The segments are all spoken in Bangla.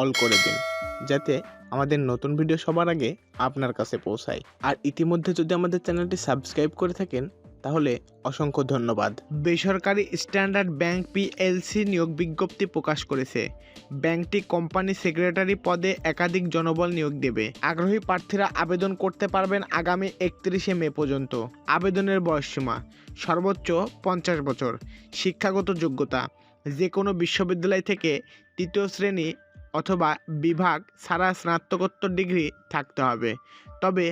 অল করে দিন, যাতে আমাদের নতুন ভিডিও সবার আগে আপনার কাছে পৌঁছায়। আর ইতিমধ্যে যদি আমাদের চ্যানেলটি সাবস্ক্রাইব করে থাকেন, তাহলে অসংখ্য ধন্যবাদ। বেসরকারি স্ট্যান্ডার্ড ব্যাংক পিএলসি নিয়োগ বিজ্ঞপ্তি প্রকাশ করেছে। ব্যাংকটি কোম্পানি সেক্রেটারি পদে একাধিক জনবল নিয়োগ দেবে। আগ্রহী প্রার্থীরা আবেদন করতে পারবেন আগামী একত্রিশে মে পর্যন্ত। আবেদনের বয়সসীমা, সর্বোচ্চ পঞ্চাশ বছর। শিক্ষাগত যোগ্যতা যে কোনো বিশ্ববিদ্যালয় থেকে তৃতীয় শ্রেণি অথবা বিভাগ ছাড়া স্নাতকোত্তর ডিগ্রি থাকতে হবে। তবে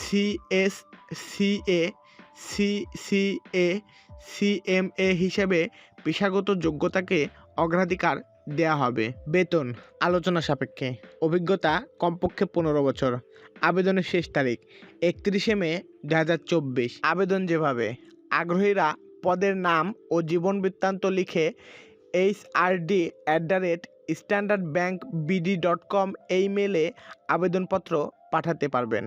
সিএস সিএ সিসিএ সিএমএ হিসেবে পেশাগত যোগ্যতাকে অগ্রাধিকার দেওয়া হবে। বেতন, আলোচনা সাপেক্ষে। অভিজ্ঞতা কমপক্ষে পনেরো বছর। আবেদনের শেষ তারিখ, একত্রিশে মে দু হাজার চব্বিশ। আবেদন যেভাবে। আগ্রহীরা পদের নাম ও জীবন বৃত্তান্ত লিখে H R D at the rate standard bank BD dot com এই মেলে আবেদনপত্র পাঠাতে পারবেন।